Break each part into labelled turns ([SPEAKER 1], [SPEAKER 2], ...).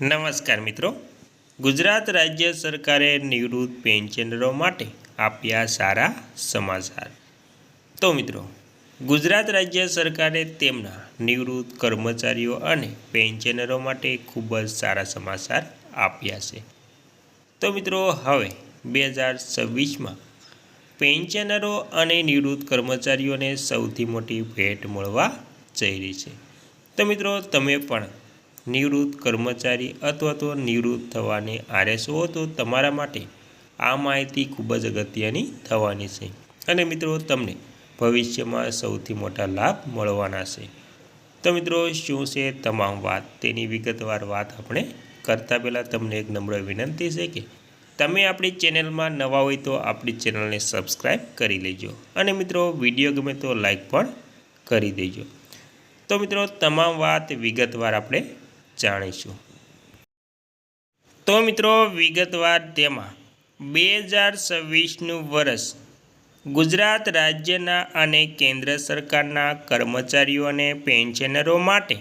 [SPEAKER 1] નમસ્કાર મિત્રો. ગુજરાત રાજ્ય સરકારે નિવૃત્ત પેન્શનરો માટે આપ્યા સારા સમાચાર. તો મિત્રો, ગુજરાત રાજ્ય સરકારે તેમના નિવૃત્ત કર્મચારીઓ અને પેન્શનરો માટે ખૂબ જ સારા સમાચાર આપ્યા છે. તો મિત્રો, હવે બે હજાર છવ્વીસમાં પેન્શનરો અને નિવૃત્ત કર્મચારીઓને સૌથી મોટી ભેટ મળવા જઈ રહી છે. તો મિત્રો, તમે પણ નિવૃત્ત કર્મચારી અથવા તો નિવૃત્ત થવાની આરએસ હો તો તમારા માટે આ માહિતી ખૂબ જ અગત્યની થવાની છે. અને મિત્રો, તમને ભવિષ્યમાં સૌથી મોટા લાભ મળવાના છે. તો મિત્રો, શું છે તમામ વાત? તેની વિગતવાર વાત આપણે કરતાં પહેલાં તમને એક નમ્ર વિનંતી છે કે તમે આપણી ચેનલમાં નવા હોય તો આપણી ચેનલને સબસ્ક્રાઈબ કરી લેજો. અને મિત્રો, વીડિયો ગમે તો લાઈક પણ કરી દેજો. તો મિત્રો, તમામ વાત વિગતવાર આપણે જાણીશું. તો મિત્રો, વિગતવાર તેમાં બે હજાર છવ્વીસનું વર્ષ ગુજરાત રાજ્યના અને કેન્દ્ર સરકારના કર્મચારીઓ અને પેન્શનરો માટે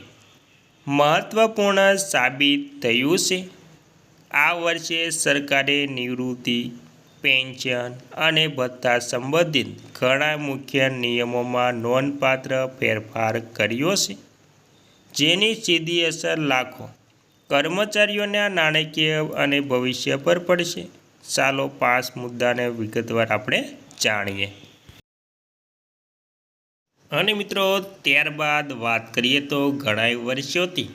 [SPEAKER 1] મહત્ત્વપૂર્ણ સાબિત થયું છે. આ વર્ષે સરકારે નિવૃત્તિ, પેન્શન અને ભથ્થા સંબંધિત ઘણા મુખ્ય નિયમોમાં નોંધપાત્ર ફેરફાર કર્યો છે. જેની સીધી અસર લાખો કર્મચારીઓના નાણાકીય અને ભવિષ્ય પર પડશે. ચાલો પાંચ મુદ્દાને વિગતવાર આપણે જાણીએ. અને મિત્રો, ત્યારબાદ વાત કરીએ તો ઘણા વર્ષોથી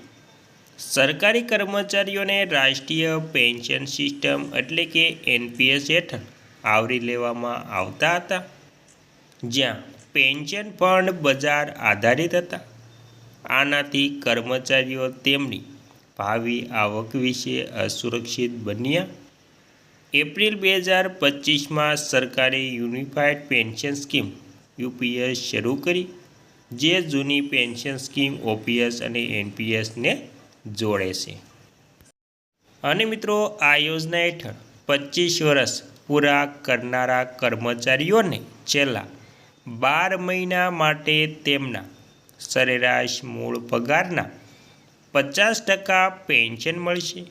[SPEAKER 1] સરકારી કર્મચારીઓને રાષ્ટ્રીય પેન્શન સિસ્ટમ એટલે કે એનપીએસ હેઠળ આવરી લેવામાં આવતા હતા. જ્યાં પેન્શન ફંડ બજાર આધારિત હતા. આનાથી કર્મચારીઓ તેમની ભાવિ આવક વિશે અસુરક્ષિત બન્યા. એપ્રિલ બે હજાર પચીસમાં સરકારે યુનિફાઈડ પેન્શન સ્કીમ યુપીએસ શરૂ કરી, જે જૂની પેન્શન સ્કીમ ઓપીએસ અને એનપીએસને જોડે છે. અને મિત્રો, આ યોજના હેઠળ પચીસ વર્ષ પૂરા કરનારા કર્મચારીઓને છેલ્લા બાર મહિના માટે તેમના સરેરાશ મૂળ પગારના પચાસ ટકા પેન્શન મળશે.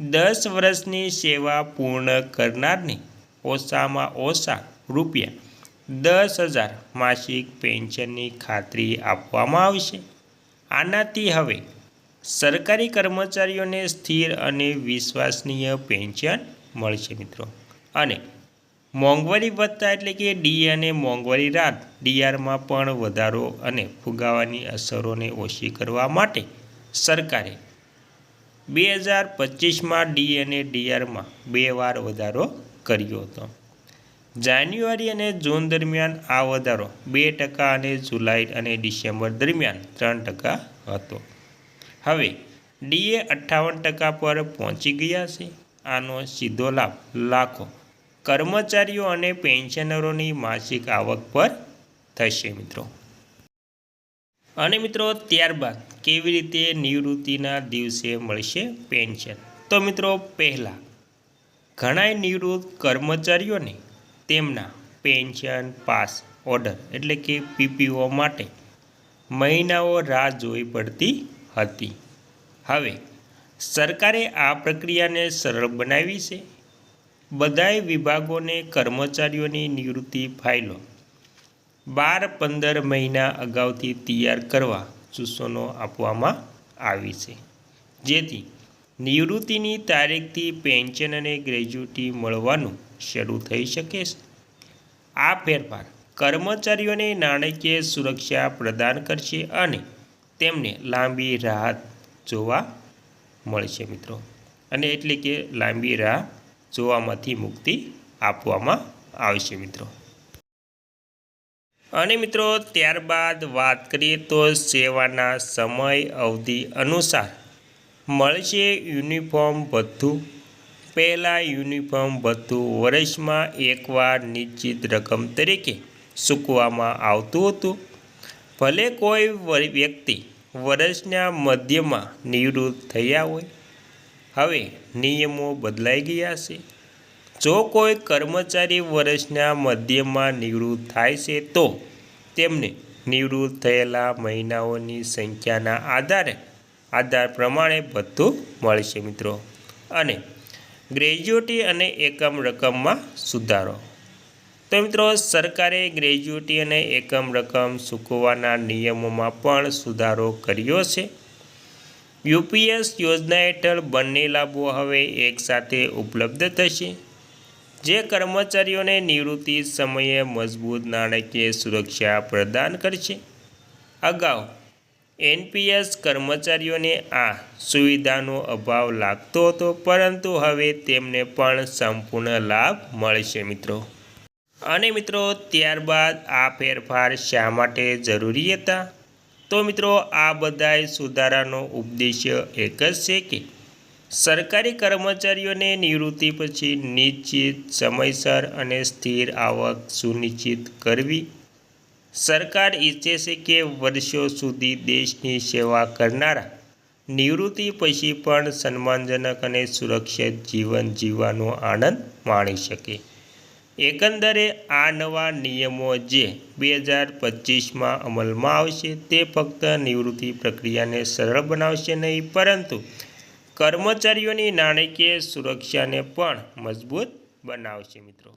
[SPEAKER 1] દસ વર્ષની સેવા પૂર્ણ કરનારને ઓછામાં ઓછા રૂપિયા દસ હજાર માસિક પેન્શનની ખાતરી આપવામાં આવશે. આનાથી હવે સરકારી કર્મચારીઓને સ્થિર અને વિશ્વસનીય પેન્શન મળશે મિત્રો. અને મોંઘવારી વધતા એટલે કે ડી અને મોંઘવારી રાત ડીઆરમાં પણ વધારો અને ફુગાવાની અસરોને ઓછી કરવા માટે સરકારે બે હજાર પચીસમાં ડી અને ડીઆરમાં બે વાર વધારો કર્યો હતો. જાન્યુઆરી અને જૂન દરમિયાન આ વધારો બે ટકા અને જુલાઈ અને ડિસેમ્બર દરમિયાન ત્રણ ટકા હતો. હવે ડીએ અઠ્ઠાવન ટકા પર પહોંચી ગયા છે. આનો સીધો લાભ લાખો કર્મચારીઓ અને પેન્શનરોની માસિક આવક પર થશે મિત્રો. અને મિત્રો ત્યારબાદ કેવી રીતે નિવૃત્તિના દિવસે મળશે પેન્શન? તો મિત્રો પહેલાં, ઘણાય નિવૃત્ત કર્મચારીઓને તેમના પેન્શન પાસ ઓર્ડર એટલે કે પીપીઓ માટે મહિનાઓ રાહ જોવી પડતી હતી. હવે, સરકારે આ પ્રક્રિયાને સરળ બનાવી છે. બધાય વિભાગોને કર્મચારીઓની નિવૃત્તિ ફાઇલો. બાર પંદર મહિના અગાઉથી તૈયાર કરવા સૂચનો આપવામાં આવી છે. જેથી નિવૃત્તિની તારીખથી પેન્શન અને ગ્રેજ્યુટી મળવાનું શરૂ થઈ શકે છે. આ ફેરફાર કર્મચારીઓને નાણાકીય સુરક્ષા પ્રદાન કરશે અને તેમને લાંબી રાહત જોવા મળશે મિત્રો. અને એટલે કે લાંબી રાહ જોવામાંથી મુક્તિ આપવામાં આવશે મિત્રો. અને મિત્રો, ત્યારબાદ વાત કરીએ તો સેવાના સમય અવધિ અનુસાર. મળશે યુનિફોર્મ ભથ્થું. પહેલાં યુનિફોર્મ ભથ્થું વર્ષમાં એકવાર નિશ્ચિત રકમ તરીકે ચૂકવવામાં આવતું હતું. ભલે કોઈ વ્યક્તિ વર્ષના મધ્યમાં નિવૃત્ત થયા હોય હવે નિયમો બદલાઈ ગયા છે. જો કોઈ કર્મચારી વર્ષના મધ્યમાં નિવૃત્ત થાય છે, તો તેમને નિવૃત્ત થયેલા મહિનાઓની સંખ્યાના આધારે આધાર પ્રમાણે ભથ્થું મળશે મિત્રો. અને ગ્રેજ્યુટી અને એકમ રકમમાં સુધારો. તો મિત્રો, સરકારે ગ્રેજ્યુટી અને એકમ રકમ ચૂકવવાના નિયમોમાં પણ સુધારો કર્યો છે. યુપીએસ યોજના હેઠળ બંને લાભો હવે એકસાથે ઉપલબ્ધ થશે. જે કર્મચારીઓને નિવૃત્તિ સમયે મજબૂત નાણાકીય સુરક્ષા પ્રદાન કરશે. અગાઉ એનપીએસ કર્મચારીઓને આ સુવિધાનો અભાવ લાગતો હતો, પરંતુ હવે તેમને પણ સંપૂર્ણ લાભ મળશે મિત્રો. અને મિત્રો, ત્યારબાદ આ ફેરફાર શા માટે જરૂરી હતા? તો મિત્રો, આ બધાય સુધારાનો ઉદ્દેશ્ય એક જ છે કે સરકારી કર્મચારીઓને નિવૃત્તિ પછી નિશ્ચિત સમયસર અને સ્થિર આવક સુનિશ્ચિત કરવી. સરકાર ઈચ્છે છે કે વર્ષો સુધી દેશની સેવા કરનારા નિવૃત્તિ પછી પણ સન્માનજનક અને સુરક્ષિત જીવન જીવવાનો આનંદ માણી શકે. એકંદરે આ નવા નિયમો જે બે હજાર પચીસમાં અમલમાં આવશે તે ફક્ત નિવૃત્તિ પ્રક્રિયાને સરળ બનાવશે નહીં, પરંતુ કર્મચારીઓની નાણાકીય સુરક્ષાને પણ મજબૂત બનાવશે મિત્રો.